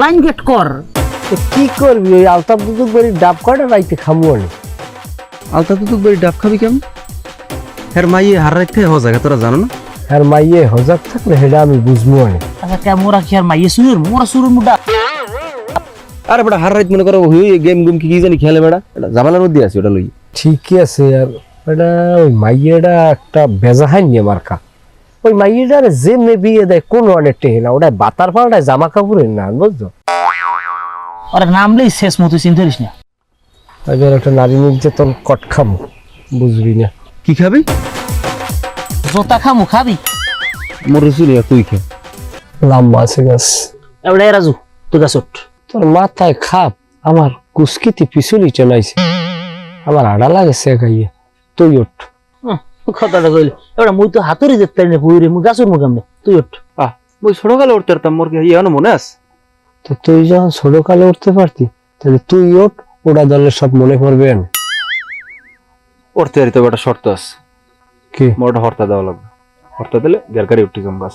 Line gate কর। তো কি করবি? ওই আলতাপ দুদুক বাড়ি ডাব কটা রাইতে খামু আমি আলতা তুই বাড়ি ডাব খাবি কেমন? হ্যাঁ মাইয়ে হার রাখতে জায়গা তোরা জানো না? আর মাইয়ে হজাক থাকলে সেটা আমি বুঝব আমি আচ্ছা কে মোরা কি আর মাইয়ে সুরের মোরা সুরের মুডা। আরে বেটা হার রাইত মনে করো হুই গেম গুম কি কি জানি খেলে বেটা। এটা জামালার মধ্যে আছে ওটা লই। ঠিকই আছে আর এটা ওই মাইয়েটা একটা বেজাহাই নিয়ে মার্কা ওই মাইয়েটার যে মে বিয়ে দেয় কোন অনেক টেহে না। ওটা বাতার পাল্টায় জামা কাপড়ের না বুঝছ ওরা নামলেই শেষ মতো চিন্তা করিস না। এবার একটা নারী নির্যাতন কট খামু বুঝবি না। কি খাবি? জোতা খামু খাবি? মোর রসুল তুই খে? লম্বা আছে গাছ। এবারে রাজু তুই গাছত তোর মাথায় খাপ আমার কুস্কিতি পিছুলি চলাইছে। আমার আড়া লাগেছে খাইয়ে তুই ওঠ কথাটা কইলে। এবারে মুই তো হাতুরি যেতে পারি না পুইরে মুই গাছর মুখ আমনে তুই ওঠ আহ কালে উঠতে পারতাম মোর কি ইয়ানো মনে আছে? তো তুই যখন ছোট কালে উঠতে পারতি তাহলে তুই ওঠ ওটা দলের সব মনে পড়বে না উঠতে পারি তো একটা শর্ত আছে। কি? হর্তা দেওয়া লাগবে। হর্তা দিলে গেরকারি উঠতে বাস।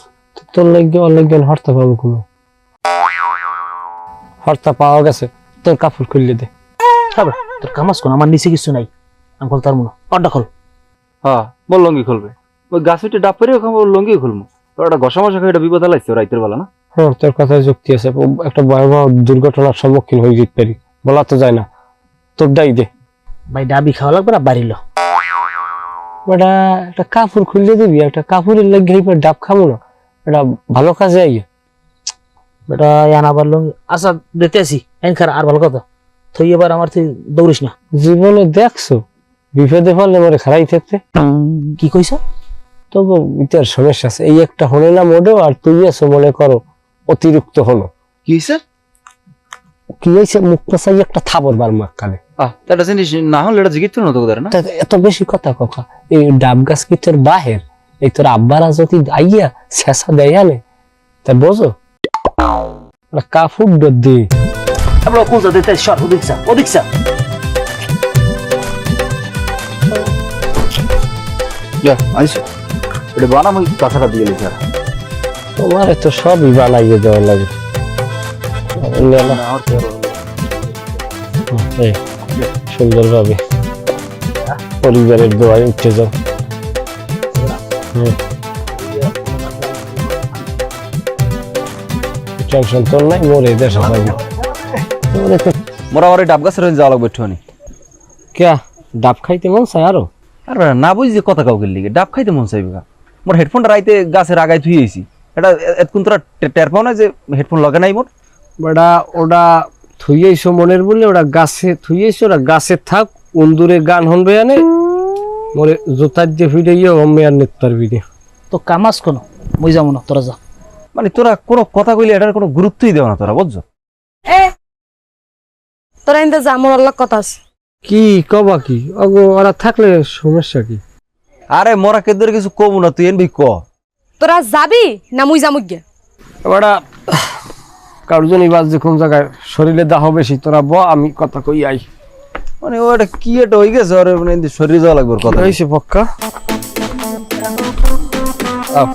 তোর লাগবে ওর লাগবে হর্তা পাবো কোনো? হর্তা পাওয়া গেছে তোর কাপড় খুললে দে। তোর কামাস কোন? আমার নিচে কিছু নাই। আমি খোল তার মনে অড্ডা খোল। হ্যাঁ মোর লঙ্গি খুলবে। ওই গাছ উঠে ডাব পেরে ওখানে লঙ্গি খুলবো তোর একটা ঘষা মশা খাই এটা বিপদ লাগছে রাইতের বেলা না? হ্যাঁ তোর কথায় যুক্তি আছে। একটা ভয়াবহ দুর্ঘটনার সম্মুখীন হয়ে যেতে পারি। বলা তো যায় না। তোর দায়ী দে। ভাই ডাবি খাওয়া লাগবে না? বাড়িল বেটা একটা কাপড় খুললে দিবি একটা কাপড়ের ডাব খাব না। এটা ভালো কাজে আইয়ে। বেটা আনা আচ্ছা দিতে আসি আর ভালো কথা। তুই এবার আমার তুই দৌড়িস না। জীবনে দেখছ? বিপদে পড়লে মরে খারাই থাকতে। কি কইছ? তবু ইতার সমস্যা আছে। এই একটা হলো না মোটেও আর তুই আছো মনে করো অতিরিক্ত হলো। কি হয়েছে কি হয়েছে মুখটা চাই একটা থাবর বার তা জিনিস না হলে এটা জিজ্ঞেস না? না এত বেশি কথা কথা এই ডাব গাছ কি তোর বাহের? এই তোর আব্বারা যদি আইয়া শেষা দেয় আনে। তা বোঝো? কাপড় ডর দি আমরা কোন দিতে সর এটা বানাম ওই কথাটা দিয়ে লিখে তোমার তো সবই বানাইয়ে দেওয়া লাগে। সুন্দরভাবে পরিবারের দোয়ায় উঠে যাও। টেনশন তোর নাই মরে দেশে ডাব গাছের যাওয়া লাগবে একটুখানি। কে ডাব খাইতে মন চায় আরও? আর না বুঝি যে কথা কাউকে লিগে ডাব খাইতে মন চাইবে গা। মোর হেডফোনটা রাইতে গাছের আগায় থুই আইছি। এটা এতক্ষণ তোরা টের পাও না যে হেডফোন লগা নাই মোর? বেটা ওটা থুইয়েছো মনের বলে ওটা গাছে থুইয়েছো ওটা গাছে থাক উন্দুরে গান হনবে আনে। মরে জোতার দিয়ে ফিরে গিয়ে অম্মে আর নিতে পারবি না তো কামাস কোন? মই যাব না তোরা যা। মানে তোরা কোনো কথা কইলে এটার কোনো গুরুত্বই দেও না তোরা বুঝছ? এ! তোরা ইন্দা যা মোর আল্লাহ কথা আছে। কি কবা কি? অগো ওরা থাকলে সমস্যা কি? আরে মোরা কেদের কিছু কম না তুই এনবি ক। তোরা যাবি না মুই যামুক গে? ওরা কারোজন বাজ যে কোন জায়গায় শরীরে দাহ বেশি তোরা ব আমি কথা কই আই। মানে ও এটা কি এটা হয়ে গেছে আর মানে শরীরে যাওয়া লাগবে কথা। হয়েছে পক্কা আও।